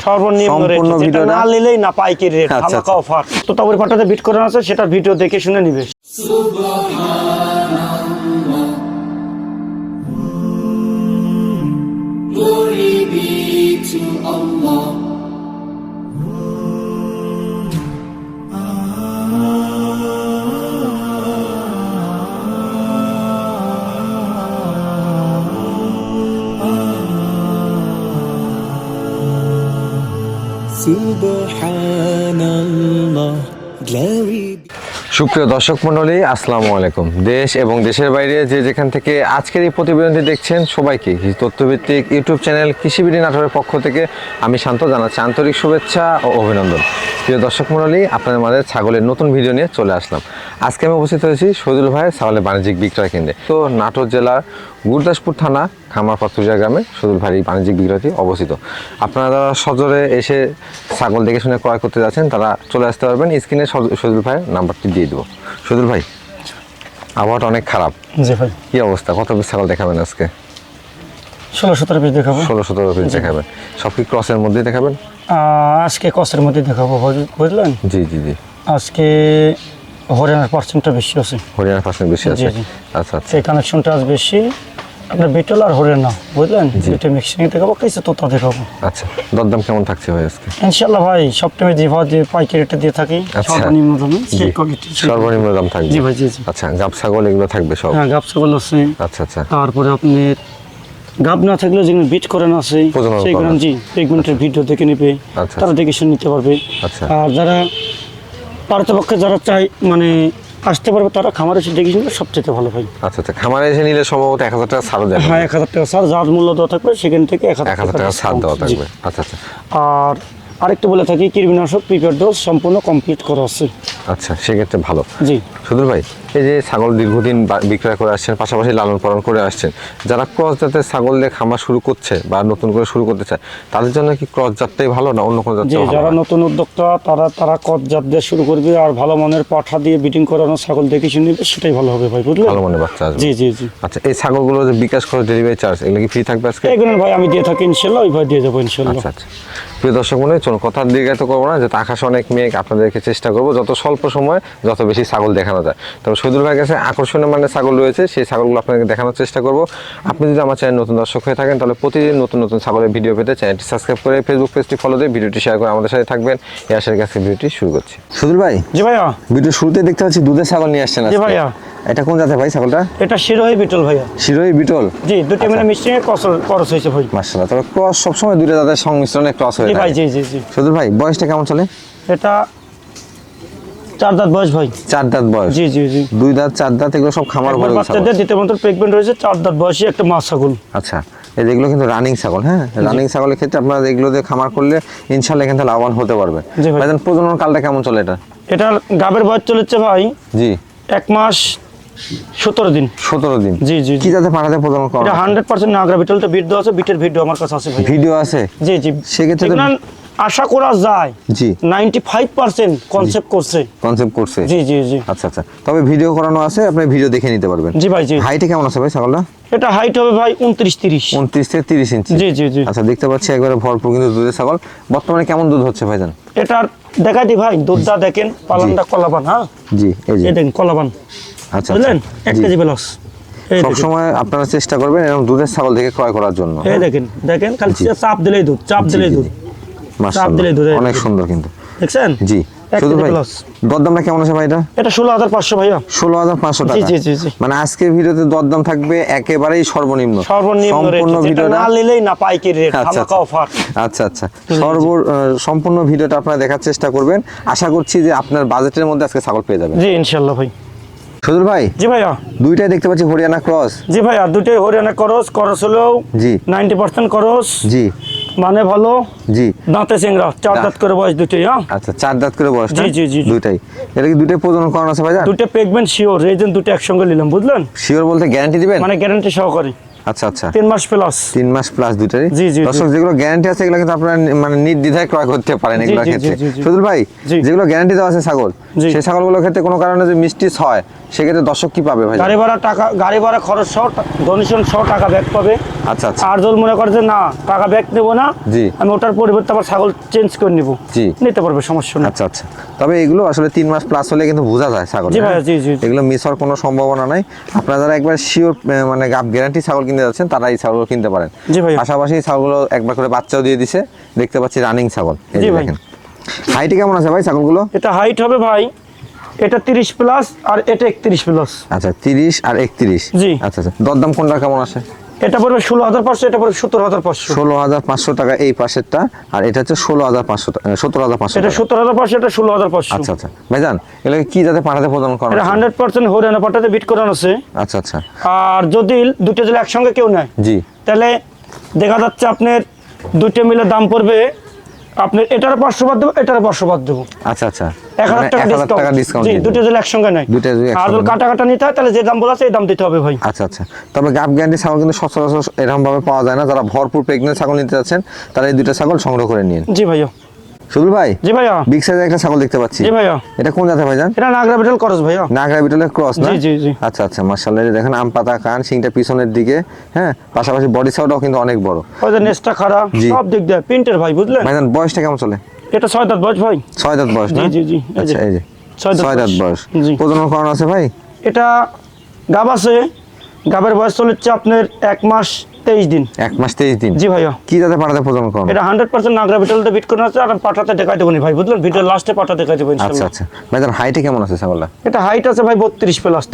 সর্বনিম্ন রেট যেটা না নিলেই না পাইকারি রেট আচ্ছা, ধামাকা অফার তো তারপরে পাটাতে বিট করানো আছে সেটা ভিডিও দেখে শুনে নিবে। Glory be to Allah. সুপ্রিয় দর্শক মণ্ডলী, আসসালামু আলাইকুম। দেশ এবং দেশের বাইরে যে যেখান থেকে আজকের এই প্রতিবেদনটি দেখছেন, সবাইকে তথ্যভিত্তিক ইউটিউব চ্যানেল কৃষিবিডি নাটোরের পক্ষ থেকে আমি শান্ত জানাচ্ছি আন্তরিক শুভেচ্ছা ও অভিনন্দন। প্রিয় দর্শক মণ্ডলী, আপনাদের মাঝে ছাগলের নতুন ভিডিও নিয়ে চলে আসলাম। আজকে আমি উপস্থিত হয়েছি শহীদুল ভাইয়ের ছাগলের বাণিজ্যিক বিক্রয় কেন্দ্রে। তো নাটোর জেলার গুরদাসপুর থানা খামার পাতুরিয়া গ্রামে শহীদুল ভাইয়ের বাণিজ্যিক বিক্রয়টি অবস্থিত। আপনারা যারা সজরে এসে ছাগল দেখে শুনে ক্রয় করতে যাচ্ছেন তারা চলে আসতে পারবেন। স্ক্রিনে শহীদুল ভাইয়ের নাম্বারটি দিয়ে দেবো। শহীদুল ভাই আবহাওয়াটা অনেক খারাপ। জি ভাই। কি অবস্থা? কত পিস ছাগল দেখাবেন আজকে? ষোলো সতেরো পিস দেখাবো। ষোলো সতেরো পিস দেখাবেন। সব কি ক্রসের মধ্যেই দেখাবেন? আজকে ক্রসের মধ্যে দেখাবো বুঝ- বুঝলেন? জি জি জি। আজকে হরিয়ানার পার্সেন্টটা বেশি আছে। হরিয়ানার পার্সেন্ট বেশি আছে। আচ্ছা আচ্ছা। সেই কানেকশনটা আজ বেশি। আপনার বিটল আর হরিয়ানা বুঝলেন? দুইটা মিক্সিং দেখাবো কিছু তোতা দেখাবো। আচ্ছা দরদাম কেমন থাকছে ভাই আজকে? ইনশাল্লাহ ভাই সবটাইমে যে ভাও যে পাইকারি রেটে দিয়ে থাকি আচ্ছা। সর্বনিম্ন দামে সর্বনিম্ন দাম থাকবে। জি ভাই জি আচ্ছা গাব ছাগল এগুলো থাকবে সব? হ্যাঁ গাব ছাগল আছে। আচ্ছা আচ্ছা। তারপরে আপনি গাব না থাকলেও যেগুলো বিট করানো আছে করানো জি পেগমেন্টের ভিডিও দেখে নেবে আচ্ছা, তারা দেখে শুনে নিতে পারবে। আচ্ছা। আর যারা পারতপক্ষে যারা চাই মানে আসতে পারবে তারা খামারে এসে দেখে নিলে সবচেয়ে ভালো হয়। আচ্ছা আচ্ছা খামারে এসে নিলে সম্ভবত এক হাজার টাকা সার দেয় হ্যাঁ এক হাজার টাকা সার যার মূল্য দেওয়া থাকবে সেখান থেকে এক হাজার টাকা সার দেওয়া থাকবে। আচ্ছা আচ্ছা। আর আরেকটু বলে থাকি কীটনাশক প্রিপেয়ার ডোজ সম্পূর্ণ কমপ্লিট করা আছে। আচ্ছা সেক্ষেত্রে ভালো। জি। সুদূর ভাই এই যে ছাগল দীর্ঘদিন বিক্রয় করে আসছেন পাশাপাশি লালন পালন করে আসছেন যারা ক্রস জাতের ছাগল দিয়ে খামার শুরু করছে বা নতুন করে শুরু করতে চায় তাদের জন্য কি ক্রস জাতটাই ভালো না অন্য কোনো ভালো? যারা নতুন উদ্যোক্তা তারা তারা ক্রস জাত দিয়ে শুরু করবে আর ভালো মনের পাঠা দিয়ে বিটিং করানো ছাগল দেখে শুনে নিবে সেটাই ভালো হবে ভাই বুঝলেন? ভালো মনে বাচ্চা আসবে। জি জি জি। আচ্ছা এই ছাগলগুলো যে বিকাশ করে ডেলিভারি চার্জ এগুলো কি ফ্রি থাকবে আজকে? এগুলো ভাই আমি দিয়ে থাকি ইনশাল্লাহ ওই ভাই দিয়ে যাব ইনশাল্লাহ। আচ্ছা আচ্ছা। প্রিয় দর্শক মনে চলুন কথার দিকে তো করব না যাতে আকাশে অনেক মেঘ আপনাদেরকে চেষ্টা করব যত স্বল্প সময় যত বেশি ছাগল দেখানো যায়। তবে সৈদুল ভাইয়ের কাছে আকর্ষণীয় মানে ছাগল রয়েছে সেই ছাগলগুলো আপনাদেরকে দেখানোর চেষ্টা করব। আপনি যদি আমার চ্যানেল নতুন দর্শক হয়ে থাকেন তাহলে প্রতিদিন নতুন নতুন ছাগলের ভিডিও পেতে চ্যানেলটি সাবস্ক্রাইব করে ফেসবুক পেজটি ফলো দিয়ে ভিডিওটি শেয়ার করে আমাদের সাথে থাকবেন। এই আশার কাছে ভিডিওটি শুরু করছি। সুদুল ভাই জি ভাইয়া। ভিডিও শুরুতে দেখতে পাচ্ছি দুধের ছাগল নিয়ে আসছেন আজকে। ভাইয়া। এটা কোন জাতের ভাই ছাগলটা? এটা শিরোহী বিটল ভাইয়া। শিরোই বিটল? জি দুটো মানে মিষ্টি ক্রস হয়েছে ভাই। মার্শাল্লাহ তবে ক্রস সবসময় দুইটা জাতের সংমিশ্রণে ক্রস হয়ে জি ভাই জি জি জি। ভাই বয়সটা কেমন চলে? এটা চার দাঁত বয়স ভাই। চার দাঁত বয়স। জি জি জি। দুই দাঁত চার দাঁত এগুলো সব খামার ঘরে বাচ্চাদের দ্বিতীয় মন্ত্র প্রেগনেন্ট রয়েছে চার দাঁত বয়সী একটা মা ছাগল। আচ্ছা এই যেগুলো কিন্তু রানিং ছাগল হ্যাঁ? রানিং ছাগলের ক্ষেত্রে আপনারা এগুলো দিয়ে খামার করলে ইনশাল্লাহ এখান থেকে লাভবান হতে পারবে প্রজনন কালটা কেমন চলে এটা? এটা গাবের বয়স চলেছে ভাই জি। এক মাস সতেরো দিন। সতেরো দিন। জি জি কি যাতে পাঠাতে প্রজনন করা এটা হান্ড্রেড পার্সেন্ট নাগরা বিটলটা ভিডিও আছে বিটের ভিডিও আমার কাছে আছে ভিডিও আছে? জি জি। সেক্ষেত্রে তো- আশা করা যায়। জি। নাইনটি ফাইভ পার্সেন্ট কনসেপ্ট করছে। কনসেপ্ট করছে। জি জি জি। আচ্ছা আচ্ছা। তবে ভিডিও করানো আছে আপনি ভিডিও দেখে নিতে পারবেন। জি ভাই জি। হাইটে কেমন আছে ভাই ছাগলটা? এটা হাইট হবে ভাই উনত্রিশ তিরিশ উনত্রিশ থেকে তিরিশ ইঞ্চি জি জি জি। আচ্ছা দেখতে পাচ্ছি একবারে ভরপুর কিন্তু দুধের ছাগল। বর্তমানে কেমন দুধ হচ্ছে ভাইজান এটার দেখাই দি ভাই দুধটা দেখেন পালানটা কলাবান হ্যাঁ? জি এই যে। দেখেন কলাবান। আচ্ছা বুঝলেন? এক কেজি প্লাস সবসময় আপনারা চেষ্টা করবেন এরকম দুধের ছাগল থেকে ক্রয় করার জন্য। এই দেখেন দেখেন খালি চাপ দিলেই দুধ চাপ দিলেই দুধ। মাশাআল্লাহ, দিলেই দুধ, অনেক সুন্দর কিন্তু। দেখছেন? জি। শুধু ভাই দরদামটা কেমন আছে ভাই এটা? এটা ষোলো হাজার পাঁচশো ভাইয়া। ষোলো হাজার পাঁচশো টাকা। জি, জি, জি। মানে আজকের ভিডিওতে দরদাম থাকবে একেবারেই সর্বনিম্ন। সর্বনিম্ন সম্পূর্ণ ভিডিওটা না নিলেই না পাইকারি রেট আচ্ছা, ধামাকা আচ্ছা। অফার আচ্ছা আচ্ছা। সর্ব সম্পূর্ণ ভিডিওটা আপনারা দেখার চেষ্টা করবেন। আশা করছি যে আপনার বাজেটের মধ্যে আজকে ছাগল পেয়ে যাবেন। জি ভাই। সুদূর ভাই? জি ভাইয়া। দুইটাই দেখতে পাচ্ছি হরিয়ানা ক্রস জি ভাইয়া দুটোই হরিয়ানা করস করস হলেও জি। নাইনটি পার্সেন্ট করস জি। মানে ভালো। জি। দাঁতে চিংড়া চার দাঁত। করে বয়স দুটোই হ্যাঁ? আচ্ছা চার দাঁত করে বয়স জি, জি, জি, জি। দুইটাই। এটা কি দুইটাই প্রজনন করানো আছে ভাইজান? দুটো পেগমেন্ট শিওর রেজেন দুটো একসঙ্গে নিলাম বুঝলেন? শিওর বলতে গ্যারান্টি দিবেন? মানে গ্যারান্টি সহকারে। আচ্ছা আচ্ছা। তিন মাস প্লাস তিন মাস প্লাস দুইটারই? জি, জি। দর্শক যেগুলো গ্যারান্টি আছে এগুলো কিন্তু আপনারা মানে নির্দ্বিধায় ক্রয় করতে পারেন জি, এগুলোর ক্ষেত্রে। সুদুল ভাই। যেগুলো গ্যারান্টি দেওয়া আছে ছাগল। সেই ছাগলগুলোর ক্ষেত্রে কোনো কারণে যে মিষ্টিস হয় সেক্ষেত্রে দর্শক কি পাবে ভাই গাড়ি ভাড়া টাকা গাড়ি ভাড়া খরচ সহ ডোনেশন সহ টাকা ব্যাক পাবে। আচ্ছা আচ্ছা। আর যদি মনে করে যে না টাকা ব্যাক নেব না জি। আমি ওটার পরিবর্তে আবার ছাগল চেঞ্জ করে নিব। জি। নিতে পারবে সমস্যা নেই। আচ্ছা আচ্ছা। তবে এগুলো আসলে তিন মাস প্লাস হলে কিন্তু বোঝা যায় ছাগল জি হ্যাঁ? ভাইয়া, জি, জি। এগুলো মিস হওয়ার কোনো সম্ভাবনা নাই। আপনারা যারা একবার শিওর মানে গাপ গ্যারান্টি ছাগল কিনতে যাচ্ছেন তারা এই ছাগলগুলো কিনতে পারেন। জি ভাই পাশাপাশি ছাগলগুলো একবার করে বাচ্চাও দিয়ে দিছে। দেখতে পাচ্ছি রানিং ছাগল। জি ভাই। দেখেন। হাইটে কেমন আছে ভাই ছাগলগুলো? এটা হাইট হবে ভাই এটা তিরিশ প্লাস আর এটা একত্রিশ প্লাস আচ্ছা তিরিশ আর একত্রিশ? জি। আচ্ছা আচ্ছা। দরদাম কোনটা কেমন আছে? এটা পড়বে ষোলো হাজার পাঁচশো এটা পড়বে সত্তর হাজার পাঁচশো। ষোলো হাজার পাঁচশো টাকা এই পাশেরটা আর এটা হচ্ছে ষোলো হাজার পাঁচশো সত্তর হাজার পাঁচশো এটা টাকা। সত্তর হাজার পাঁচশো এটা ষোলো হাজার পাঁচশো। আচ্ছা আচ্ছা। ভাইজান এগুলোকে কি যাতে পাঠাতে প্রদান করা এটা হান্ড্রেড পার্সেন্ট হরিয়ানা পাটাতে বিট করানো আছে। আচ্ছা আচ্ছা। আর যদি দুটো যদি একসঙ্গে কেউ নেয় জি। তাহলে দেখা যাচ্ছে আপনার দুটো মিলে দাম পড়বে আপনার এটার পাঁচশো বাদ দেবো এটার পাঁচশো বাদ দেবো। আচ্ছা আচ্ছা। এক হাজার মানে টাকা ডিসকাউন্ট জি দুটো যদি একসঙ্গে নেয়। দুটো যদি আর যদি কাটা কাটা নিতে হয় তাহলে যে দাম বলা আছে এই দাম দিতে হবে ভাই। আচ্ছা আচ্ছা। তবে গাপ গ্যারান্টি ছাগল কিন্তু সচরাচর এরকম ভাবে পাওয়া যায় না। যারা ভরপুর প্রেগনেন্ট ছাগল নিতে যাচ্ছেন তারা এই দুটো ছাগল সংগ্রহ করে নিন। জি ভাইয়া সুদুল ভাই? জি ভাইয়া। বিগ সাইজের একটা ছাগল দেখতে পাচ্ছি। জি ভাইয়া। এটা কোন জাতের ভাইজান? এটা নাগরা বেটাল করস ভাইয়া। নাগরা বিটলের ক্রস না? জি, জি, জি। আচ্ছা আচ্ছা মার্শাল্লাহ দেখেন আম পাতা কান সিংটা পিছনের দিকে হ্যাঁ? পাশাপাশি বডি সাইডটাও কিন্তু অনেক বড়। ওই যে নেসটা খারাপ সব দিক দিয়ে প্রিন্টের ভাই বুঝলেন? ভাইজান বয়সটা কেমন চলে? এটা ছয় দাঁত বয়স ভাই। ছয় দাঁত বয়স জি, জি, জি, আচ্ছা এই যে। ছয় দাঁত বয়স। প্রজনন করানো আছে ভাই? এটা গাব আছে। গাবের বয়স চলেছে আপনার এক মাস তেইশ দিন। এক মাস তেইশ দিন। জি ভাইয়া। কি যাতে পাঠাতে করানো এটা হান্ড্রেড পার্সেন্ট নাগরা বিটলতে বিট করে আছে আর পাঠাতে দেখাই দেবো ভাই বুঝলেন? ভিডিও লাস্টে পাঠা দেখাই দেবো আচ্ছা আচ্ছা। ভাইজান হাইটে কেমন আছে ছাগলটা? এটা হাইট আছে ভাই বত্রিশ প্লাস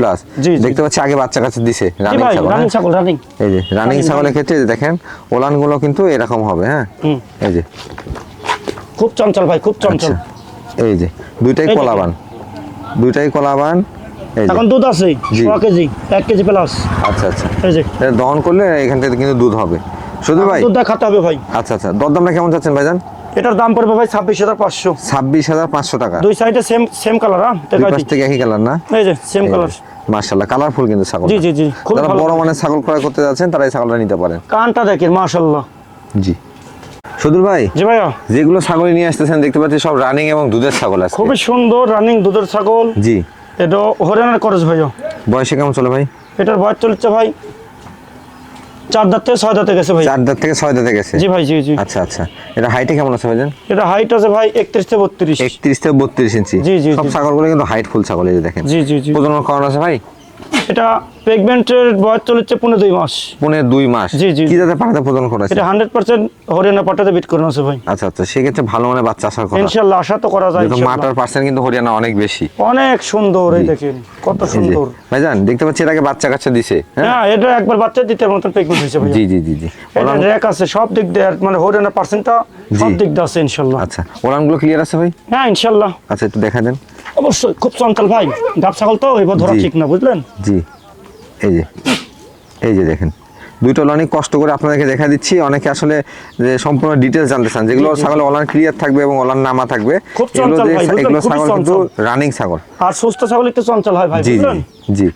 প্লাস জি দেখতে পাচ্ছি আগে বাচ্চা কাছে দিছে রানিং ছাগল রানিং হ্যাঁ? ছাগল রানিং এই যে রানিং ছাগলের ক্ষেত্রে দেখেন ওলানগুলো কিন্তু এরকম হবে হ্যাঁ? এই যে। খুব চঞ্চল ভাই খুব চঞ্চল। আচ্ছা। এই যে দুইটাই কলাবান। দুইটাই কলাবান এখন দুধ আছে ছ কেজি এক কেজি প্লাস আচ্ছা আচ্ছা। এই যে। এটা দহন করলে এখান থেকে কিন্তু দুধ হবে। শুধু ভাই? দুধ দেখাতে হবে ভাই। আচ্ছা আচ্ছা। দরদামটা কেমন চাচ্ছেন ভাইজান? এটার দাম পড়বে ভাই ছাব্বিশ হাজার পাঁচশো। ছাব্বিশ হাজার পাঁচশো টাকা। দুই সাইডে সেম সেম কালার হ্যাঁ? পাশ থেকে একই কালার না? এই যে সেম কালার কালারফুল কিন্তু ছাগল। জি জি জি যারা বড় মানের ছাগল ক্রয় করতে যাচ্ছেন তারা এই ছাগলটা নিতে পারেন। কানটা দেখেন মাশাল্লাহ জি। সুদূর ভাই জি ভাইয়া। যেগুলো ছাগল নিয়ে আসতেছেন দেখতে পাচ্ছি সব রানিং এবং দুধের ছাগল আছে খুবই সুন্দর রানিং দুধের ছাগল। জি। এটা হরিয়ানার করজ ভাইও। বয়সে কেমন চলে ভাই? এটার বয়স চলছে ভাই চার দাঁত থেকে ছয় দাঁতে গেছে ভাই। চার দাঁত থেকে ছয় দাঁতে গেছে? জি ভাই জি জি। আচ্ছা আচ্ছা। এটা হাইটে কেমন আছে ভাইজান? এটা হাইট আছে ভাই একত্রিশ থেকে বত্রিশ। একত্রিশ থেকে বত্রিশ ইঞ্চি। জি, জি, সব। ছাগলগুলো কিন্তু হাইট ফুল ছাগল এই দেখেন। জি জি জি। প্রজনন করানো আছে ভাই? এটা প্রেগনেন্টের বয়স চলেছে দুই মাস। দুই মাস। জি, জি। কি যাতে পাঠাতে প্রজনন করা এটা হান্ড্রেড পার্সেন্ট হরিয়ানা পাটাতে বিট করানো আছে ভাই। আচ্ছা আচ্ছা সেক্ষেত্রে ভালো মানে বাচ্চা আসার কথা। ইনশাল্লাহ আশা তো করা যায় মাটার পার্সেন্ট কিন্তু হরিয়ানা অনেক বেশি। অনেক সুন্দর এই দেখেন কত সুন্দর। ভাইজান দেখতে পাচ্ছি এর আগে বাচ্চা কাচ্চা দিছে হ্যাঁ? হ্যাঁ এটা একবার বাচ্চা দিতে মতন প্রেগনেন্ট হয়েছে ভাই জি জি জি জি। ওলান আছে সব দিক দিয়ে মানে হরিয়ানা পার্সেন্টটা সব দিক দিয়ে আছে ইনশাল্লাহ। আচ্ছা ওলানগুলো ক্লিয়ার আছে ভাই? হ্যাঁ ইনশাল্লাহ। আচ্ছা একটু দেখা দেন। অবশ্যই খুব চঞ্চল ভাই। গাব ছাগল তো এবার ধরা ঠিক না বুঝলেন? জি। এই যে এই যে দেখেন। দুইটা অনেক কষ্ট করে আপনাদেরকে দেখা দিচ্ছি। অনেকে আসলে যে সম্পূর্ণ ডিটেলস জানতে চান যেগুলো ছাগল অলান ক্লিয়ার থাকবে এবং অলান নামা থাকবে এগুলো ভাই, ছাগল কিন্তু রানিং ছাগল। আর সুস্থ ছাগল একটু চঞ্চল হয় ভাই জি জি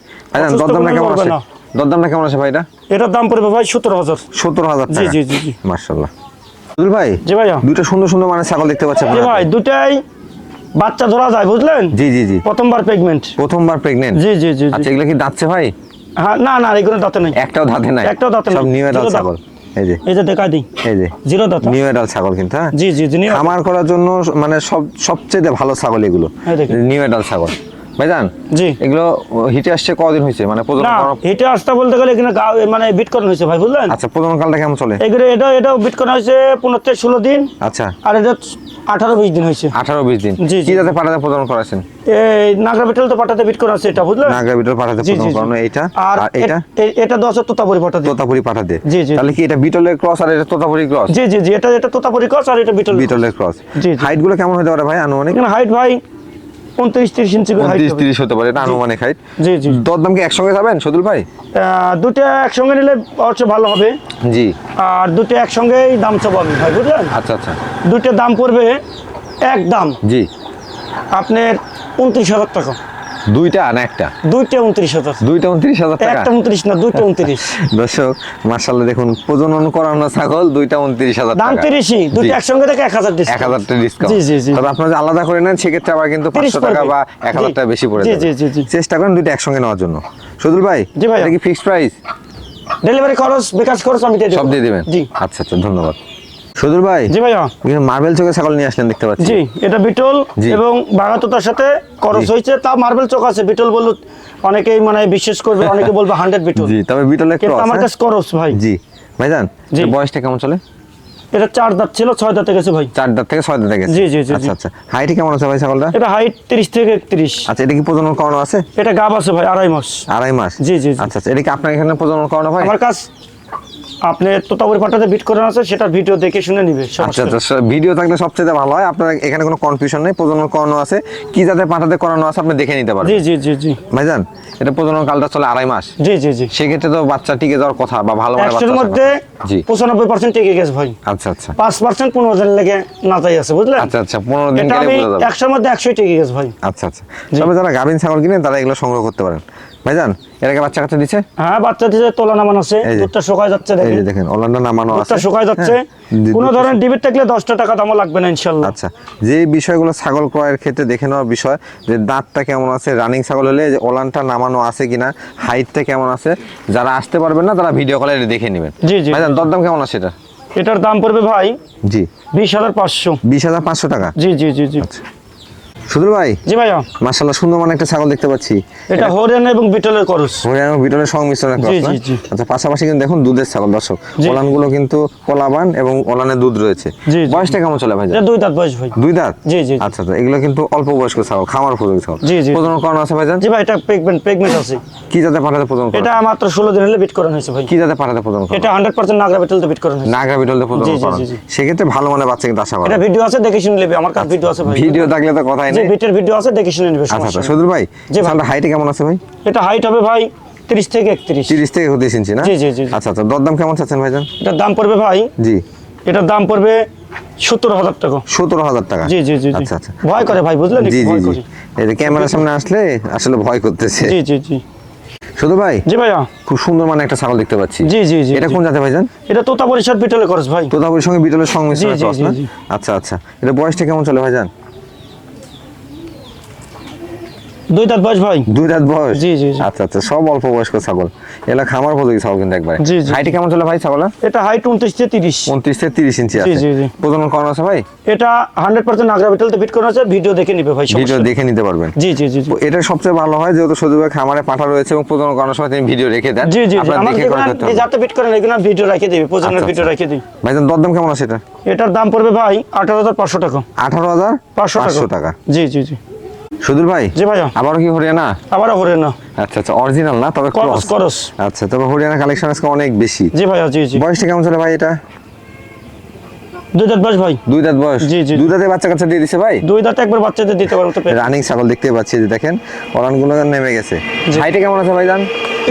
দরদামটা কোনো কেমন আছে? না। দরদামটা কেমন আছে ভাই এটা? এটার দাম পড়বে ভাই সতেরো হাজার। সত্তর হাজার জি, টাকা। জি, জি, জি। মার্শাল্লাহ আব্দুল ভাই জি ভাইয়া। দুটো সুন্দর সুন্দর মানে ছাগল দেখতে পাচ্ছি জি ভাই। দুটাই বাচ্চা ধরা যায় বুঝলেন? জি জি জি। প্রথমবার প্রেগনেন্ট প্রথমবার প্রেগনেন্ট জি জি জি জি। আচ্ছা এগুলো কি দাঁতছে ভাই? হ্যাঁ না না এগুলো দাঁতে নেই। একটাও দাঁতে নাই? একটাও দাঁতে সব নিউ এডাল ছাগল। এই যে। এই যে দেখাই দিই। এই যে। জিরো দাঁত। নিউ এডাল ছাগল কিন্তু হ্যাঁ? জি জি। খামার করার জন্য মানে সব সবচেয়ে ভালো ছাগল এগুলো। নিউ এডাল ছাগল। ভাইজান জি। এগুলো হিটে আসছে কদিন হয়েছে? মানে প্রজনন না আসতে বলতে গেলে এখানে মানে বিট করানো হয়েছে ভাই বুঝলেন? আচ্ছা প্রজনন কালটা কেমন চলে? এগুলো এটা এটাও বিট করানো হয়েছে পনেরো থেকে ষোলো দিন আচ্ছা। আর এটা আঠারো বিশ দিন হয়েছে। আঠারো বিশ দিন। জি। কি যাতে পাঠাতে প্রজনন করাছেন এই নাগরা বিটল তো পাটাতে বিট করা আছে এটা বুঝলেন? নাগরা বিটল পাঠাতে প্রজনন করানো এইটা আর এটা? এটা দশ তোতাপুরি পাটাতে তোতাপুরি পাঠাতে জি, জি। তাহলে কি এটা বিটলের ক্রস আর এটা তোতাপুরি ক্রস জি জি জি এটা এটা তোতাপুরি কস আর এটা বিটল বিটলের ক্রস। হাইটগুলো কেমন হতে পারে ভাই আনুমানিক? হাইট ভাই উনত্রিশ তিরিশ ইঞ্চি উনত্রিশ তিরিশ হতে পারে আনুমানিক হাইট জি জি। দরদাম কি একসঙ্গে যাবেন সদুল ভাই? দুটো একসঙ্গে নিলে অবশ্য ভালো হবে। জি। আর দুটো একসঙ্গেই দাম আমি ভাই বুঝলেন? আচ্ছা আচ্ছা। দুটো দাম পড়বে এক দাম। জি। আপনার উনত্রিশ হাজার টাকা। দুইটা না একটা? দুইটা উনত্রিশ হাজার। দুইটা উনত্রিশ হাজার টাকা? একটা উনত্রিশ না দুইটা উনত্রিশ। দর্শক মার্শাল্লাহ দেখুন প্রজনন করানো ছাগল দুইটা উনত্রিশ হাজার দাম তিরিশই দুইটা একসঙ্গে দেখে এক হাজার এক হাজার টাকা ডিসকাউন্ট জি জি জি। তবে আপনারা যদি আলাদা করে নেন সেক্ষেত্রে আবার কিন্তু পাঁচশো টাকা বা এক হাজার টাকা বেশি পড়ে জি। চেষ্টা করেন দুইটা একসঙ্গে নেওয়ার জন্য। সদুল ভাই জি ভাইয়া। এটা কি ফিক্সড প্রাইস ডেলিভারি খরচ বিকাশ খরচ আমি দিয়ে দেবো। সব দিয়ে দিবেন? জি। আচ্ছা আচ্ছা ধন্যবাদ। সদুল ভাই? জি ভাইয়া। মার্বেল চোখে ছাগল নিয়ে আসলেন দেখতে পাচ্ছি। জি এটা বিটল এবং বাগাততার সাথে করস হয়েছে। তা মার্বেল চোখ আছে। বিটল বলল অনেকেই মানে বিশ্বাস করবে অনেকে বলবে হান্ড্রেড বিটল জি তবে ক্রস আমার কাছে করস ভাই। জি। ভাইজান। বয়সটা কেমন চলে? এটা চার দাঁত ছিল ছয় দাঁতে গেছে ভাই। চার দাঁত থেকে ছয় দাঁতে গেছে? জি, জি, জি। আচ্ছা আচ্ছা। হাইটে কেমন আছে ভাই ছাগলটা? এটা হাইট তিরিশ থেকে একত্রিশ। আচ্ছা এটা কি প্রজনন করানো আছে? এটা গাব আছে ভাই আড়াই মাস। আড়াই মাস? জি, জি, জি। আচ্ছা আচ্ছা। এটা কি আপনার এখানে প্রজনন করানো ভাই? আমার কাছ আপনি তোতাপুরি পাটাতে বিট করানো আছে সেটার ভিডিও দেখে শুনে নিবে আচ্ছা আচ্ছা ভিডিও থাকলে সবচেয়ে ভালো হয়। আপনার এখানে কোনো কনফিউশন নেই প্রজনন করানো আছে। কি যাতে পাঠাতে করানো আছে আপনি দেখে নিতে পারেন জি জি জি জি। ভাইজান এটা প্রজনন কালটা চলে আড়াই মাস। জি জি জি। সেক্ষেত্রে তো বাচ্চা টিকে যাওয়ার কথা বা ভালো মানের বাচ্চা মধ্যে জি। পঁচানব্বই পার্সেন্ট টিকে গেছে ভাই। আচ্ছা আচ্ছা। পাঁচ পার্সেন্ট পনেরো দিন লেগে নাতাই আছে বুঝলেন? আচ্ছা আচ্ছা পনেরো দিন এটা গেলে বোঝা যাবে। একশোর মধ্যে একশোই টিকে গেছে ভাই। আচ্ছা আচ্ছা। তবে যারা গাভিন ছাগল কিনেন তারা এগুলো সংগ্রহ করতে পারেন। ভাইজান এটাকে বাচ্চা কাচ্চা দিচ্ছে হ্যাঁ বাচ্চা দিতে তোলা নামান আছে দুধটা শুকায় যাচ্ছে দেখেন যে দেখেন। নামানো আছে। দুধটা শুকায় যাচ্ছে। হ্যাঁ, কোনো ধরনের ডিবিট থাকলে দশটা টাকা দামও লাগবে না ইনশাল্লাহ। আচ্ছা যে বিষয়গুলো ছাগল ক্রয়ের ক্ষেত্রে দেখে নেওয়ার বিষয় যে দাঁতটা কেমন আছে রানিং ছাগল হলে যে ওলানটা নামানো আছে কিনা হাইটটা কেমন আছে যারা আসতে পারবেন না তারা ভিডিও কলে দেখে নেবেন। জি, জি। দরদাম কেমন আছে এটা? এটার দাম পড়বে ভাই জি। বিশ হাজার পাঁচশো। বিশ হাজার পাঁচশো টাকা? জি জি জি জি। সুদূর ভাই? জি ভাইয়া। মার্শাল্লাহ সুন্দর মানে একটা ছাগল দেখতে পাচ্ছি। এটা হরিয়ানা এবং বিটলের করস। হরিয়ানা বিটলের জি, জি, জি। আচ্ছা পাশাপাশি কিন্তু দেখুন দুধের ছাগল দর্শক। ওলানগুলো কিন্তু কলাবান এবং ওলানে দুধ রয়েছে। বয়সটা কেমন চলে ভাই এটা দুই দাঁত বয়স ভাই। দুই দাঁত? জি, জি। আচ্ছা আচ্ছা এগুলো কিন্তু অল্প বয়স্ক ছাগল খামার উপযোগী ছাগল। জি, জি। প্রজনন করানো আছে ভাইজান? জি ভাই এটা প্রেগনেন্ট প্রেগনেন্ট আছে। কি যাতে পাঠাতে প্রজনন করানো এটা মাত্র ষোলো দিন হলে বিট করানো হয়েছে ভাই। কি যাতে পাঠাতে প্রজনন করানো এটা হান্ড্রেড পার্সেন্ট নাগরা বিটলতে বিট করানো হয়েছে। নাগরা বিটল জি, প্রজনন জি। সেক্ষেত্রে ভালো মানে বাচ্চা কিন্তু আশা করা। এটা ভিডিও আছে দেখে শুনে নেবে। আমার কাছে ভিডিও আছে ভাই। ভিডিও থাকলে তো কথাই নেই। বিটের ভিডিও আছে দেখে শুনে নেবে আচ্ছা আচ্ছা। সদুর ভাই। ছাগলটা হাইটে কেমন আছে ভাই? এটা হাইট হবে ভাই তিরিশ থেকে একত্রিশ। তিরিশ থেকে হতেছ ইঞ্চি না? জি, জি, জি। আচ্ছা আচ্ছা দরদাম কেমন চাচ্ছেন ভাইজান? এটার দাম পড়বে ভাই জি। এটার দাম পড়বে সত্তর হাজার টাকা। সতেরো হাজার টাকা? জি জি জি। আচ্ছা আচ্ছা। ভয় করে ভাই বুঝলেন? জি জি ভয় জি। করে। এই যে ক্যামেরার সামনে আসলে আসলে ভয় করতেছে। জি জি জি। শুধু ভাই জি ভাইয়া। খুব সুন্দর মানে একটা ছাগল দেখতে পাচ্ছি। জি জি জি এটা। কোন জাতে ভাইজান? এটা তোতা পরিষদ বিটলে খরচ ভাই। তোতা তোতাপুরির সঙ্গে বিটলের সংমিশ্রণ ক্রস না? আচ্ছা আচ্ছা। এটা বয়সটা কেমন চলে ভাইজান? দুই দাঁত বয়স ভাই? দুই রাত বয়স? জি, জি। আচ্ছা আচ্ছা সব অল্প বয়স্ক ছাগল। এলা খামার উপযোগী ছাগল কিন্তু একবার। জি। হাইটে কেমন চলে ভাই ছাগল এটা হাইট উনত্রিশ থেকে তিরিশ। উনত্রিশ থেকে তিরিশ ইঞ্চি আছে। জি, জি। প্রজনন করানো আছে ভাই? এটা হান্ড্রেড পার্সেন্ট নাগরা বিটলতে বিট করানো আছে ভিডিও দেখে নিবে ভাই ভিডিও দেখে নিতে পারবেন। জি জি জি এটা সবচেয়ে ভালো হয় যেহেতু সজীব ভাই খামারে পাঠা রয়েছে এবং প্রজনন করানোর সময় তিনি ভিডিও রেখে দেন। জি জি আপনারা দেখে যেগুলো করে করতে হবে। যাতে বিট করেন এগুলো ভিডিও রেখে দিবে প্রজনের আচ্ছা, ভিডিও আচ্ছা। রেখে দিই ভাইজান দরদাম কেমন আছে এটা? এটার দাম পড়বে ভাই আঠারো হাজার পাঁচশো টাকা। আঠারো হাজার পাঁচশো পাঁচশো টাকা টাকা। জি জি জি। সুধীর ভাই? জি ভাই আবারও কি হরিয়ানা? আবারও হরিয়ানা। আচ্ছা আচ্ছা অরিজিনাল না? তবে ক্রস ক্রস আচ্ছা তবে হরিয়ানা কালেকশন আজকে অনেক বেশি। জি ভাইয়া জি জি। বয়সটা কেমন চলে ভাই এটা? দুই দাঁত বয়স ভাই। দুই দাঁত বয়স? জি, জি। দুই দাঁতে বাচ্চা কাচ্চা দিয়ে দিছে ভাই? দুই দাঁতে একবার বাচ্চাদের দিতে পারব তো রানিং ছাগল দেখতে পাচ্ছি যে দেখেন অরানগুলো নেমে গেছে। ভাইটা হাইটে কেমন আছে ভাই জান?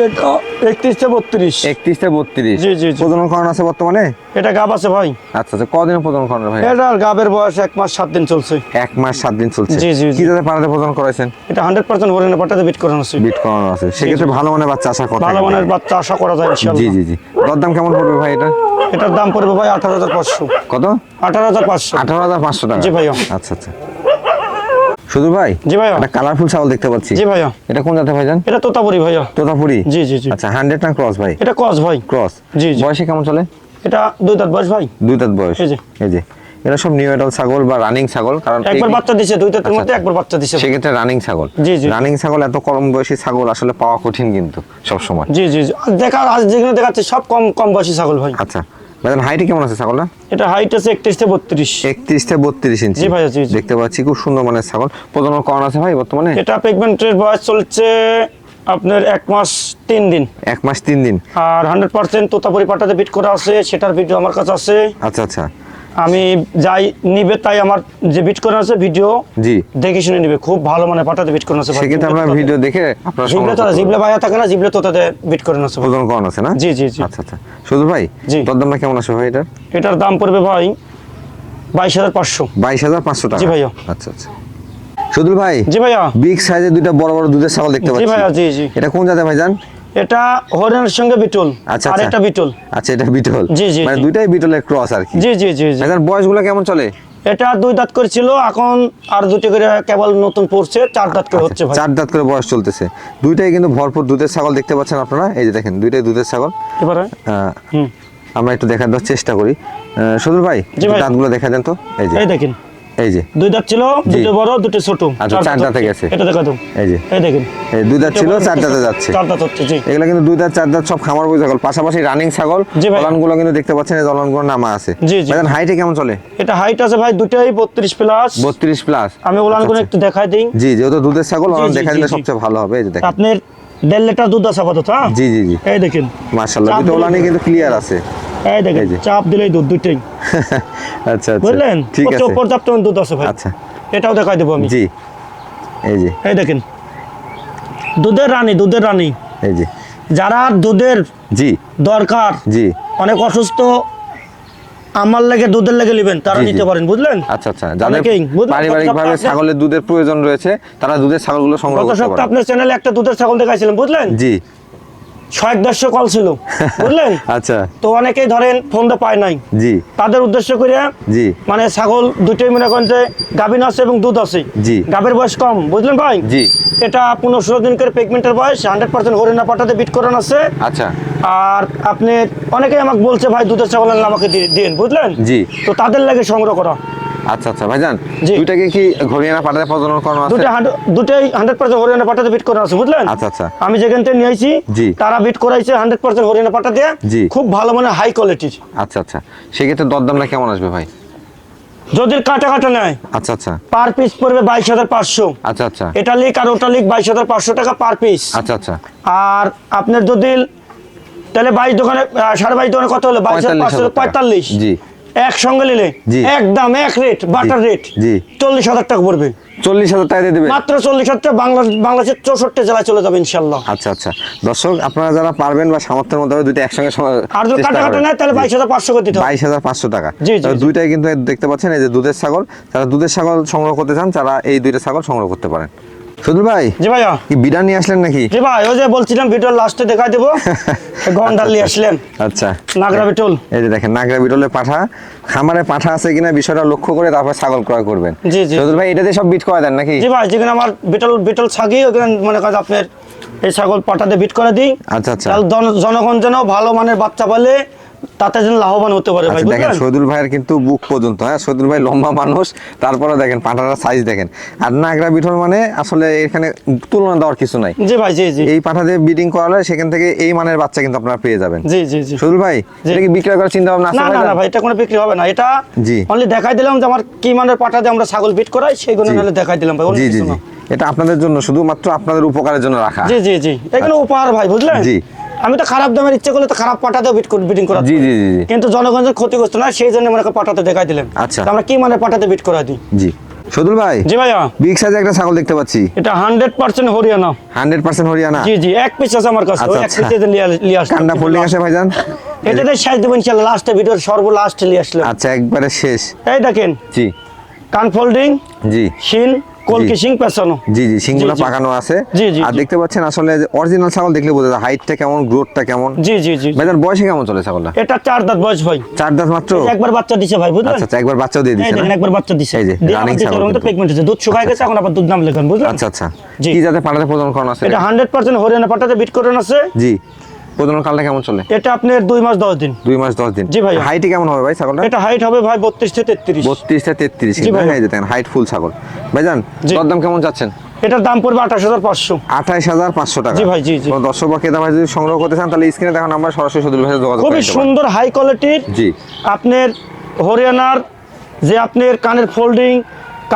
এটা একত্রিশ থেকে বত্রিশ। একত্রিশ থেকে বত্রিশ। জি, জি, জি। প্রজনন আছে বর্তমানে? এটা গাব আছে ভাই। আচ্ছা আচ্ছা কদিন প্রজনন করানো ভাই এটা গাবের বয়স এক মাস সাত দিন চলছে। এক মাস সাত দিন চলছে। জি, জি, জি। কি যাতে পাড়াতে প্রজনন করাইছেন? এটা হান্ড্রেড পার্সেন্ট হরিয়ানা পাটাতে বিট করানো আছে। বিট করানো আছে। সেক্ষেত্রে ভালো মানে বাচ্চা আসার কথা ভালো মানের বাচ্চা আশা করা যায় জি ইনশাআল্লাহ জি জি। দরদাম কেমন পড়বে ভাই এটা? এটার দাম পড়বে ভাই আঠারো হাজার পাঁচশো। কত? আঠারো হাজার পাঁচশো। আঠারো হাজার পাঁচশো টাকা। জি ভাইয়া। আচ্ছা আচ্ছা। শুধু ভাই? জি ভাইয়া। একটা কালারফুল ছাগল দেখতে পাচ্ছি। জি ভাইয়া। এটা কোন জাতে ভাই জান? এটা তোতাপুরি ভাইয়া। তোতাপুরি? জি জি জি। আচ্ছা হান্ড্রেড না ক্রস ভাই? এটা কস ভাই। ক্রস জি, জি। বয়সে কেমন চলে? এটা দুই দাঁত বয়স ভাই। দুই দাঁত বয়স? এই যে। এই যে। এরা সব নিউ এডাল ছাগল বা রানিং ছাগল কারণ একবার বাচ্চা দিছে দুই দাঁতের আচ্ছা, মধ্যে। একবার বাচ্চা দিছে। সেক্ষেত্রে রানিং ছাগল। জি, জি। রানিং ছাগল এত কম বয়সী ছাগল আসলে পাওয়া কঠিন কিন্তু সব সময় জি জি। দেখা আজ যেখানে দেখাচ্ছে সব কম কম বয়সী ছাগল ভাই। আচ্ছা। ভাইজান হাইটে কেমন আছে ছাগলটা এটা হাইট আছে একত্রিশ থেকে বত্রিশ। একত্রিশ থেকে বত্রিশ ইঞ্চি। জি ভাই জি। দেখতে পাচ্ছি খুব সুন্দর মানের ছাগল। প্রজনন কোন আছে ভাই বর্তমানে? এটা পেগমেন্টের বয়স চলছে আপনার এক মাস তিন দিন। এক মাস তিন দিন। আর হান্ড্রেড পার্সেন্ট তোতাপুরি পাটাতে বিট করা আছে সেটার ভিডিও আমার কাছে আছে। আচ্ছা আচ্ছা। আমি যাই নিবে তাই আমার যে বিট করা আছে ভিডিও জি। দেখে শুনে নিবে খুব ভালো মানে পাটাতে বিট করা আছে ভাই। সেক্ষেত্রে আমরা ভিডিও দেখে আপনার জিবলে তো জিবলে ভাইয়া থাকে না জিবলে তোতাতে বিট করে আছে ভাই। প্রজনন করানো আছে না? জি, জি, জি। আচ্ছা আচ্ছা। শুধু ভাই জি। দরদামটা কেমন আছে ভাই এটা এটার দাম পড়বে ভাই বাইশ হাজার পাঁচশো। বাইশ হাজার পাঁচশো টাকা। জি ভাইয়া। আচ্ছা আচ্ছা। সদুল ভাই জি ভাইয়া। বিগ সাইজের দুইটা বড় বড় দুধের ছাগল দেখতে পাচ্ছি। জি ভাইয়া জি জি। এটা কোন জাতের ভাইজান এটা হরিয়ানার সঙ্গে বিটল আচ্ছা আর আচ্ছা। এটা বিটল। আচ্ছা এটা বিটল। জি, জি, মানে দুইটাই বিটলের ক্রস আর কি। জি জি জি জি। ভাইজান বয়সগুলো কেমন চলে? এটা দুই দাঁত করেছিল এখন আর দুটি করে কেবল নতুন পড়ছে চার দাঁত করে হচ্ছে ভাই। চার দাঁত করে বয়স চলতেছে। দুইটাই কিন্তু ভরপুর দুধের ছাগল দেখতে পাচ্ছেন আপনারা। এই যে দেখেন দুইটাই দুধের ছাগল। এবারে? হুম। আমরা একটু দেখার দেওয়ার চেষ্টা করি। জি ভাই। দাঁতগুলো দেখা দেন তো। এই যে। এই দেখেন। এই যে। দুই দাঁত ছিল দুটো বড় দুটো ছোট। আচ্ছা, চার দাঁতে গেছে। এটা দেখা দাও এই যে। এই দেখেন। এই দুই দাঁত ছিল চার দাঁতে যাচ্ছে। চার দাঁত হচ্ছে জি। এগুলো কিন্তু দুই দাঁত চার দাঁত সব খামার বই ছাগল পাশাপাশি রানিং ছাগল জি কিন্তু দেখতে পাচ্ছেন এই দলানগুলোর নামা আছে। জি, জি। ভাইজান হাইটে কেমন চলে? এটা হাইট আছে ভাই দুটাই বত্রিশ প্লাস বত্রিশ প্লাস আমি ওলান করে একটু দেখাই দিই। জি যেহেতু দুধের ছাগল ওলান দিলে সবচেয়ে ভালো হবে এই যে দেখেন। আপনার দেড় লিটার দুধ আছে আপাতত হ্যাঁ? জি জি জি। এই দেখেন। মার্শাল্লাহ দুটো ওলানই কিন্তু ক্লিয়ার আছে। এই দেখেন চাপ দিলেই দুধ দুইটাই আচ্ছা আচ্ছা। বুঝলেন? প্রচুর পর্যাপ্ত দুধ আছে ভাই। আচ্ছা। এটাও দেখাই দেবো আমি। জি। এই যে। এই দেখেন। দুধের রানী দুধের রানী। এই যে। যারা দুধের জি। দরকার জি। অনেক অসুস্থ আমার লেগে দুধের লেগে নেবেন তারা। নিতে পারেন বুঝলেন? আচ্ছা আচ্ছা। যাদের? পারিবারিক ভাবে ছাগলের দুধের প্রয়োজন রয়েছে তারা দুধের ছাগলগুলো সংগ্রহ গত করতে সপ্তাহে পারে। আপনার চ্যানেলে একটা দুধের ছাগল দেখাইছিলেন বুঝলেন? জি। ছয় দেড়শো কল ছিল বুঝলেন? আচ্ছা। তো অনেকেই ধরেন ফোনটা পায় নাই। জি। তাদের উদ্দেশ্য করে জি। মানে ছাগল দুটোই মনে করেন যে গাভিন আছে এবং দুধ আছে। জি। গাভীর বয়স কম বুঝলেন ভাই? জি। এটা পনেরো ষোলো দিন করে পেগমেন্টের বয়স হান্ড্রেড পার্সেন্ট হরিণা পাটাতে বিট করানো আছে। আচ্ছা। আর আপনি অনেকেই আমাকে বলছে ভাই দুধের ছাগল আনলে আমাকে দি- দিন বুঝলেন? জি। তো তাদের লাগে সংগ্রহ করা। আচ্ছা আচ্ছা ভাইজান দুইটাকে কি ঘড়িয়ানা পাটাতে প্রজনন করানো আছে? দুটো দুটাই হান্ড্রেড পার্সেন্ট হরিয়ানা পাটাতে বিট করা আছে বুঝলেন? আচ্ছা আচ্ছা। আমি যেখান থেকে নিয়ে আইছি। তারা বিট করাইছে হান্ড্রেড পার্সেন্ট হরিয়ানা পাটা দিয়ে খুব ভালো মানে হাই কোয়ালিটির আচ্ছা আচ্ছা। সেক্ষেত্রে দরদামটা কেমন আসবে ভাই? যদি কাটা কাটা নেয় আচ্ছা আচ্ছা। পার পিস পড়বে বাইশ হাজার পাঁচশো। আচ্ছা আচ্ছা। এটা লিক আর ওটা লিক বাইশ হাজার পাঁচশো টাকা পার পিস আচ্ছা আচ্ছা। আর আপনার যদি তাহলে বাইশ দোকানে সাড়ে বাইশ দোকানে কত হলো? বাইশ হাজার পাঁচশো পঁয়তাল্লিশ। জি। একসঙ্গে নিলে। একদম এক রেট বাটার রেট জি। চল্লিশ হাজার টাকা পড়বে। চল্লিশ হাজার টাকা দিয়ে দেবে। মাত্র চল্লিশ হাজার টাকা বাংলা বাংলাদেশের চৌষট্টি জেলায় চলে যাবে ইনশাল্লাহ আচ্ছা আচ্ছা। দর্শক আপনারা যারা পারবেন বা সামর্থ্যের মধ্যে দুইটা একসঙ্গে আর যদি কাটা কাটা নেয় তাহলে বাইশ হাজার পাঁচশো করে দিতে বাইশ হাজার পাঁচশো টাকা। জি। দুইটাই কিন্তু দেখতে পাচ্ছেন এই যে দুধের ছাগল। যারা দুধের ছাগল সংগ্রহ করতে চান তারা এই দুইটা ছাগল সংগ্রহ করতে পারেন। সুদুল ভাই? জি ভাইয়া। কি বিডা নিয়ে আসলেন নাকি? জি ভাই ওই যে বলছিলাম ভিডিওর লাস্টে দেখাই দেবো। গন্ডাল নিয়ে আসলেন। আচ্ছা। নাগরা বিটল। এই যে দেখেন নাগরা বিটলে পাঠা। খামারে পাঠা আছে কিনা বিষয়টা লক্ষ্য করে তারপর ছাগল ক্রয় করবেন। জি, জি। সুদুল ভাই এটাতে সব বিট করে দেন নাকি? জি ভাই যেখানে আমার বিটল বিটল ছাগি ওখানে মনে করেন আপনার এই ছাগল পাটাতে বিট করে দিই। আচ্ছা আচ্ছা। জন- জনগণ যেন ভালো মানের বাচ্চা পালে তাতে যেন লাভবান হতে পারে ভাই আচ্ছা দেখেন শহীদুল ভাইয়ের কিন্তু বুক পর্যন্ত হ্যাঁ? শহীদুল ভাই লম্বা মানুষ তারপরে দেখেন পাঠাটার সাইজ দেখেন। আর নাগরা বিঠল মানে আসলে এখানে তুলনা দেওয়ার কিছু নাই। জি ভাই জি জি। এই পাঠাতে বিডিং করালে সেখান থেকে এই মানের বাচ্চা কিন্তু আপনারা পেয়ে যাবেন। জি জি জি। শহীদুল ভাই এটা কি বিক্রয় করার চিন্তা ভাবনা আছে না না ভাই এটা কোনো বিক্রি হবে না। এটা জি। অনলি দেখাই দিলাম যে আমার কি মানের পাটাতে আমরা ছাগল বিট করাই সেই। নাহলে দেখাই দিলাম ভাই জি জি জি। এটা আপনাদের জন্য শুধুমাত্র আপনাদের উপকারের জন্য রাখা। জি জি জি। এগুলো উপহার ভাই বুঝলেন? জি। আমি তো খারাপ দামের ইচ্ছে করলে তো খারাপ পাটাতেও বিট বিডিং করা জি জি জি কিন্তু জনগণের ক্ষতিগ্রস্ত না সেই জন্য মনে পাটাতে দেখাই দিলাম আচ্ছা। আমরা কি মানে পাটাতে বিট করা দিই? জি। শহীদুল ভাই জি ভাইয়া। বিগ সাইজে একটা ছাগল দেখতে পাচ্ছি। এটা hundred percent Haryana. Hundred percent Haryana. জি জি এক পিস আছে আমার কাছে আচ্ছা, এক। পিসে আসলাম। ফোল্ডিং আছে ভাইজান? এটাতে শেষ দেবো ইনশাল্লাহ লাস্টে ভিডিওর সর্ব লাস্টে নিয়ে আসলাম। আচ্ছা একবারে শেষ। এই দেখেন। জি। কান ফোল্ডিং জি। শিন কলকি শিং পেছানো জি জি জি। পাকানো আছে। আর দেখতে পাচ্ছেন আসলে অরিজিনাল ছাগল দেখলে বোঝা যায় হাইটটা কেমন গ্রোথটা কেমন। জি জি জি ভাইজান বয়সে কেমন চলে ছাগলটা? এটা চার দাঁত বয়স ভাই চার দাঁত মাত্র? একবার বাচ্চা দিছে ভাই বুঝলেন? আচ্ছা আচ্ছা একবার বাচ্চাও দিয়ে দিচ্ছে দেখেন? একবার বাচ্চা দিছে। এই যে, আমার ছাগল দ্বিতীয় কিন্তু। প্রেগনেন্ট দুধ শুকায় গেছে এখন আবার দুধ নাম লেখেন বুঝলেন? আচ্ছা আচ্ছা। কি যাতে পাটাতে প্রজনন করানো আছে? এটা হান্ড্রেড পার্সেন্ট হরিয়ানা পাটাতে বিট করেন আছে। জি। প্রজনন কালটা কেমন চলে? এটা আপনার দুই মাস দশ দিন। দুই মাস দশ দিন। জি ভাইয়া। হাইটে কেমন হবে ভাই ছাগলটা এটা হাইট হবে ভাই বত্রিশ থেকে তেত্রিশ। বত্রিশ থেকে তেত্রিশ। দেখেন হাইট ফুল ছাগল। ভাইজান। দরদাম কেমন যাচ্ছেন এটার দাম পড়বে আঠাশ হাজার পাঁচশো। আঠাইশ হাজার পাঁচশো টাকা। জি ভাই, জি, জি। দর্শক বা ক্রেতা ভাই যদি সংগ্রহ করতে চান তাহলে স্ক্রিনে দেখুন আমরা সরাসরি সদুল ভাইয়ের যোগাযোগ খুবই। সুন্দর হাই কোয়ালিটির জি। আপনার হরিয়ানার যে আপনার কানের ফোল্ডিং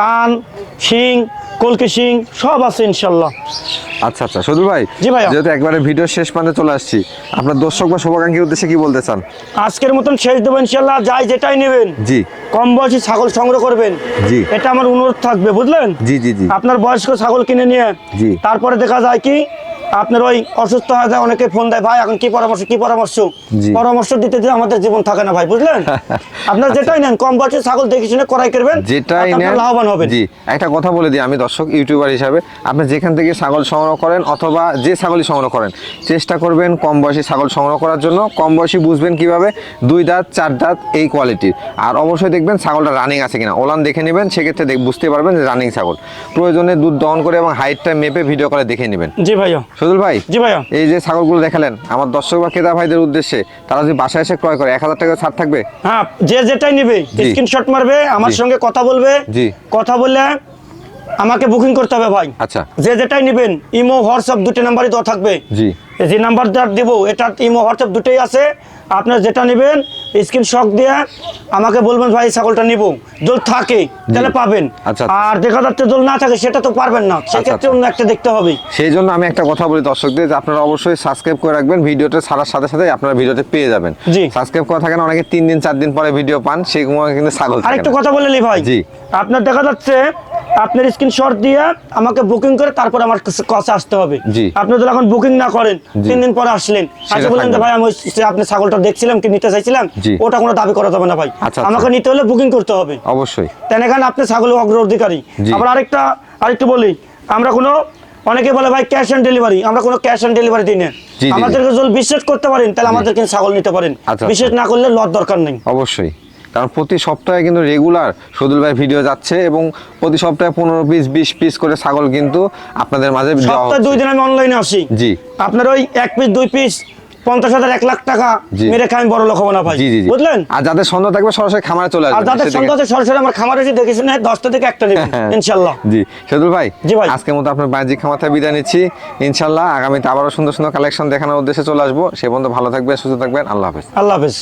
কান শিং কলকি সিং সব আছে ইনশাল্লাহ। আচ্ছা আচ্ছা সদু ভাই জি ভাই যেহেতু একবারে ভিডিও শেষ মানে চলে আসছি আপনার দর্শক বা শুভাকাঙ্ক্ষীর উদ্দেশ্যে কি বলতে চান? আজকের মতন শেষ দেবো ইনশাল্লাহ যাই যেটাই নেবেন। জি। কম বয়সী ছাগল সংগ্রহ করবেন। জি। এটা আমার অনুরোধ থাকবে বুঝলেন? জি জি জি। আপনার বয়স্ক ছাগল কিনে নিয়ে জি। তারপরে দেখা যায় কি আপনার ওই অসুস্থ হয়ে যায় অনেকে ফোন দেয় ভাই এখন কি পরামর্শ কি পরামর্শ? পরামর্শ দিতে দিতে আমাদের জীবন থাকে না ভাই বুঝলেন? আপনার যেটাই নেন কম বয়সে ছাগল দেখে শুনে করাই করবেন যেটাই নেন লাভবান হবেন। জি একটা কথা বলে দিই আমি দর্শক ইউটিউবার হিসাবে। আপনি যেখান থেকে ছাগল সংগ্রহ করেন অথবা যে ছাগলই সংগ্রহ করেন চেষ্টা করবেন কম বয়সে ছাগল সংগ্রহ করার জন্য। কম বয়সী বুঝবেন কীভাবে? দুই দাঁত চার দাঁত এই কোয়ালিটির আর অবশ্যই দেখবেন ছাগলটা রানিং আছে কিনা। ওলান দেখে নেবেন সেক্ষেত্রে বুঝতে পারবেন যে রানিং ছাগল। প্রয়োজনে দুধ দহন করে এবং হাইটটা মেপে ভিডিও করে দেখে নেবেন। জি ভাইয়া। সজল ভাই জি ভাইয়া। এই যে ছাগলগুলো দেখালেন আমার দর্শক বা ক্রেতা ভাইদের উদ্দেশ্যে তারা যদি বাসায় এসে ক্রয় করে এক হাজার টাকা ছাড় থাকবে? হ্যাঁ যে যেটাই নেবে। স্ক্রিনশট মারবে আমার সঙ্গে কথা বলবে জি। কথা বলে আমাকে বুকিং করতে হবে ভাই। আচ্ছা। যে যেটাই নেবেন ইমো হোয়াটসঅ্যাপ দুটো নাম্বারই দেওয়া থাকবে। জি। যে নাম্বারটা দেবো এটা ইমো হোয়াটসঅ্যাপ দুটোই আছে। আপনার যেটা নেবেন স্ক্রিনশট দিয়ে আমাকে বলবেন ভাই ছাগলটা নিব। জল থাকে তাহলে পাবেন। আচ্ছা। আর দেখা যাচ্ছে জল না থাকে সেটা তো পারবেন না। সেক্ষেত্রে আচ্ছা। অন্য একটা দেখতে হবে। সেই জন্য আমি একটা কথা বলি দর্শকদের যে আপনারা অবশ্যই সাবস্ক্রাইব করে রাখবেন। ভিডিওটা ছাড়ার সাথে সাথে আপনারা ভিডিওতে পেয়ে যাবেন। জি। সাবস্ক্রাইব করা থাকে না অনেকে তিন দিন চার দিন পরে ভিডিও পান সেই সময় কিন্তু ছাগল আরেকটা কথা বলে নি ভাই। জি। আপনার দেখা যাচ্ছে আপনার স্ক্রিনশট দিয়ে আমাকে বুকিং করে তারপর আমার কাছে- আসতে হবে। আপনি যদি এখন বুকিং না করেন তিন দিন পরে আসলেন। আসে বললেন ভাই আমি আপনি ছাগলটা দেখছিলাম কি নিতে চাইছিলাম ওটা কোনো দাবি করা যাবে না ভাই। আচ্ছা, আচ্ছা। আমাকে নিতে হলে বুকিং করতে হবে। অবশ্যই। তেন এখানে আপনি ছাগল অগ্রাধিকারী। জি। আবার আরেকটা আরেকটু বলি আমরা কোনো অনেকে বলে ভাই ক্যাশ অন ডেলিভারি আমরা কোনো ক্যাশ অন ডেলিভারি দিই না। আমাদেরকে যদি বিশ্বাস করতে পারেন তাহলে আমাদের কিন্তু ছাগল নিতে পারেন। আচ্ছা, বিশ্বাস না করলে লর দরকার নেই। অবশ্যই। কারণ প্রতি সপ্তাহে কিন্তু রেগুলার সদুল ভাই ভিডিও যাচ্ছে এবং প্রতি সপ্তাহে পনেরো পিস বিশ পিস করে ছাগল কিন্তু আপনাদের মাঝে সপ্তাহে দুই দিন আমি অনলাইনে আসি। জি। আপনার ওই এক পিস দুই পিস পঞ্চাশ হাজার এক লাখ টাকা জি। মেরে খাই বড় লোক হব না ভাই। বুঝলেন? আর যাদের সন্দেহ থাকবে সরাসরি খামারে চলে আর আসবে যাদের সন্দেহ আছে সরাসরি আমার খামারে এসে দেখে শুনে দশটা থেকে একটা নেবেন ইনশাল্লাহ। জি। সদুল ভাই জি ভাই। আজকের মতো আপনার বাণিজ্যিক খামার থেকে বিদায় নিচ্ছি। ইনশাল্লাহ আগামীতে আবারও সুন্দর সুন্দর কালেকশন দেখানোর উদ্দেশ্যে চলে আসব। সে পর্যন্ত ভালো থাকবেন সুস্থ থাকবেন। আল্লাহ হাফেজ। আল্লাহ হাফেজ।